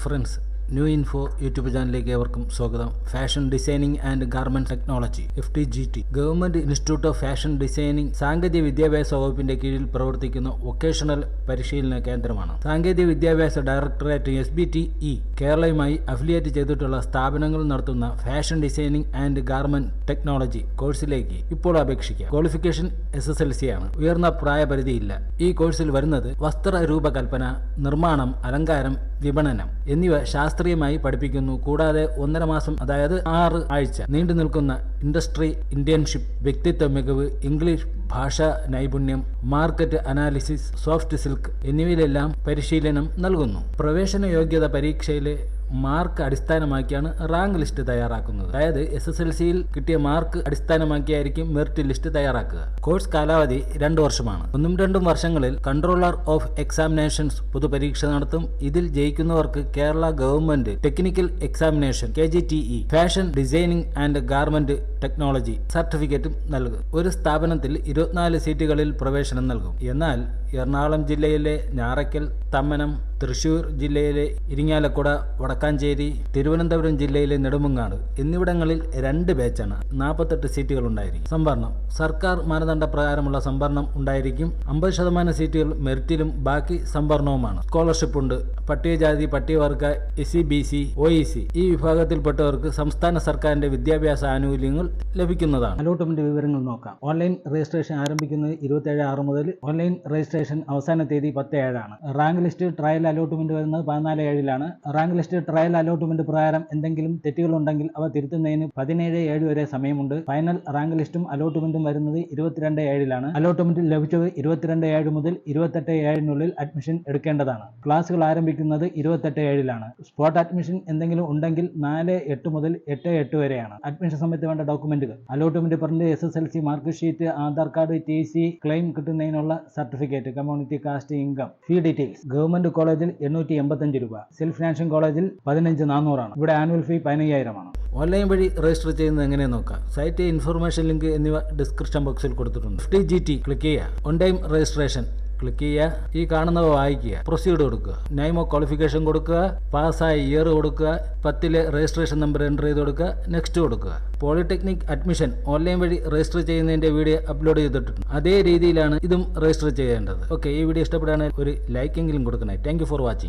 friends new info YouTube ചാനലിലേക്ക് ഏവർക്കും സ്വാഗതം. Fashion designing and garment technology F T G T government institute of fashion designing സാങ്കേതിക വിദ്യാഭ്യാസ വകുപ്പിന്റെ കീഴിൽ പ്രവർത്തിക്കുന്ന വൊക്കേഷണൽ പരിശീലന കേന്ദ്രമാണ്. സാങ്കേതിക വിദ്യാഭ്യാസ directorate S B T E കേരളയുമായി affiliate ചെയ്തിട്ടുള്ള സ്ഥാപനങ്ങൾ നടത്തുന്ന fashion designing and garment technology കോഴ്സിലേക്ക് ഇപ്പോൾ അപേക്ഷിക്കാം. Qualification S S L C ആണ്. ഉയർന്ന പ്രായപരിധിയില്ല. ഈ കോഴ്സിൽ വരുന്നത് വസ്ത്ര രൂപകൽപ്പന നിർമ്മാണം അലങ്കാരം വിപണനം എന്നിവ ശാസ്ത്രീയമായി പഠിപ്പിക്കുന്നു. കൂടാതെ ഒന്നര മാസം അതായത് ആറ് ആഴ്ച നീണ്ടു നിൽക്കുന്ന ഇൻഡസ്ട്രി ഇന്റേൺഷിപ്പ് വ്യക്തിത്വ മികവ് ഇംഗ്ലീഷ് ഭാഷാ നൈപുണ്യം മാർക്കറ്റ് അനാലിസിസ് സോഫ്റ്റ് സിൽക്ക് എന്നിവയിലെല്ലാം പരിശീലനം നൽകുന്നു. പ്രവേശന യോഗ്യത പരീക്ഷയിലെ മാർക്ക് അടിസ്ഥാനമാക്കിയാണ് റാങ്ക് ലിസ്റ്റ് തയ്യാറാക്കുന്നത്. അതായത് എസ് എസ് എൽ സിയിൽ കിട്ടിയ മാർക്ക് അടിസ്ഥാനമാക്കിയായിരിക്കും മെറിറ്റ് ലിസ്റ്റ് തയ്യാറാക്കുക. കോഴ്സ് കാലാവധി രണ്ടു വർഷമാണ്. ഒന്നും രണ്ടും വർഷങ്ങളിൽ കൺട്രോളർ ഓഫ് എക്സാമിനേഷൻസ് പൊതുപരീക്ഷ നടത്തും. ഇതിൽ ജയിക്കുന്നവർക്ക് Kerala government technical examination K G T E fashion designing and garment technology സർട്ടിഫിക്കറ്റും നൽകും. ഒരു സ്ഥാപനത്തിൽ ഇരുപത്തിനാല് സീറ്റുകളിൽ പ്രവേശനം നൽകും. എന്നാൽ എറണാകുളം ജില്ലയിലെ ഞാറയ്ക്കൽ തമ്മനം തൃശൂർ ജില്ലയിലെ ഇരിങ്ങാലക്കുട വടക്കാഞ്ചേരി തിരുവനന്തപുരം ജില്ലയിലെ നെടുമങ്ങാട് എന്നിവിടങ്ങളിൽ രണ്ട് ബാച്ചാണ് നാൽപ്പത്തെട്ട് സീറ്റുകൾ ഉണ്ടായിരിക്കും. സംവരണം. സർക്കാർ മാനദണ്ഡ പ്രകാരമുള്ള സംവരണം ഉണ്ടായിരിക്കും. അമ്പത് ശതമാനം സീറ്റുകൾ മെറിറ്റിലും ബാക്കി സംവരണവുമാണ്. സ്കോളർഷിപ്പ് ഉണ്ട്. പട്ടികജാതി പട്ടികവർഗ S C B C O E C ഈ വിഭാഗത്തിൽപ്പെട്ടവർക്ക് സംസ്ഥാന സർക്കാരിന്റെ വിദ്യാഭ്യാസ ആനുകൂല്യങ്ങൾ ലഭിക്കുന്നതാണ്. അലോട്ട്മെന്റ് വിവരങ്ങൾ നോക്കാം. ഓൺലൈൻ രജിസ്ട്രേഷൻ ആരംഭിക്കുന്നത് ഇരുപത്തേഴ് ആറ് മുതൽ ഓൺലൈൻ രജിസ്ട്രേഷൻ അവസാന തീയതി പത്ത് ഏഴാണ് റാങ്ക് ലിസ്റ്റ് ട്രയൽ അലോട്ട്മെന്റ് വരുന്നത് പതിനാല് ഏഴിലാണ്. റാങ്ക് ലിസ്റ്റ് ട്രയൽ അലോട്ട്മെന്റ് പ്രകാരം എന്തെങ്കിലും തെറ്റുകളുണ്ടെങ്കിൽ അവ തിരുത്തുന്നതിന് പതിനേഴ് ഏഴ് വരെ സമയമുണ്ട്. ഫൈനൽ റാങ്ക് ലിസ്റ്റും അലോട്ട്മെന്റും വരുന്നത് ഇരുപത്തിരണ്ട് ഏഴിലാണ്. അലോട്ട്മെന്റ് ലഭിച്ചത് ഇരുപത്തിരണ്ട് ഏഴ് മുതൽ ഇരുപത്തെട്ട് ഏഴിനുള്ളിൽ അഡ്മിഷൻ എടുക്കേണ്ടതാണ്. ക്ലാസുകൾ ആരംഭിക്കുന്നത് ഇരുപത്തെട്ട് ഏഴിലാണ്. സ്പോട്ട് അഡ്മിഷൻ എന്തെങ്കിലും ഉണ്ടെങ്കിൽ നാല് എട്ട് മുതൽ എട്ട് എട്ട് വരെയാണ്. അഡ്മിഷൻ സമയത്ത് വേണ്ട ഡോക്യുമെന്റുകൾ. അലോട്ട്മെന്റ് പറഞ്ഞ് S S L C mark sheet Aadhaar card T C claim കിട്ടുന്നതിനുള്ള certificate community caste income fee details government കോളേജിൽ എണ്ണൂറ്റി എൺപത്തഞ്ച് രൂപ. സെൽഫ് ഫിനാൻഷ്യൽ കോളേജിൽ പതിനഞ്ച് നാനൂറാണ് ഇവിടെ ആനുവൽ ഫീ പതിനയ്യായിരമാണ് ഓൺലൈൻ വഴി രജിസ്റ്റർ ചെയ്യുന്നത് എങ്ങനെ നോക്കാം. സൈറ്റ് ഇൻഫർമേഷൻ ലിങ്ക് എന്നിവ ഡിസ്ക്രിപ്ഷൻ ബോക്സിൽ കൊടുത്തിട്ടുണ്ട്. ഫിഫ്റ്റി ജി ടി ക്ലിക്ക് ചെയ്യുക. ഓൺ ടൈം രജിസ്ട്രേഷൻ ക്ലിക്ക് ചെയ്യുക. ഈ കാണുന്നവ വായിക്കുക. പ്രൊസീഡ് കൊടുക്കുക. നെയിം ഓഫ് ക്വാളിഫിക്കേഷൻ കൊടുക്കുക. പാസ്സായ ഇയർ കൊടുക്കുക. പത്തിലെ രജിസ്ട്രേഷൻ നമ്പർ എന്റർ ചെയ്ത് കൊടുക്കുക. നെക്സ്റ്റ് കൊടുക്കുക. പോളിടെക്നിക് അഡ്മിഷൻ ഓൺലൈൻ വഴി രജിസ്റ്റർ ചെയ്യുന്നതിന്റെ വീഡിയോ അപ്ലോഡ് ചെയ്തിട്ടുണ്ട്. അതേ രീതിയിലാണ് ഇതും രജിസ്റ്റർ ചെയ്യേണ്ടത്. ഓക്കെ ഈ വീഡിയോ ഇഷ്ടപ്പെടുകയാണെങ്കിൽ ഒരു ലൈക്കെങ്കിലും കൊടുക്കണേ. Thank for watching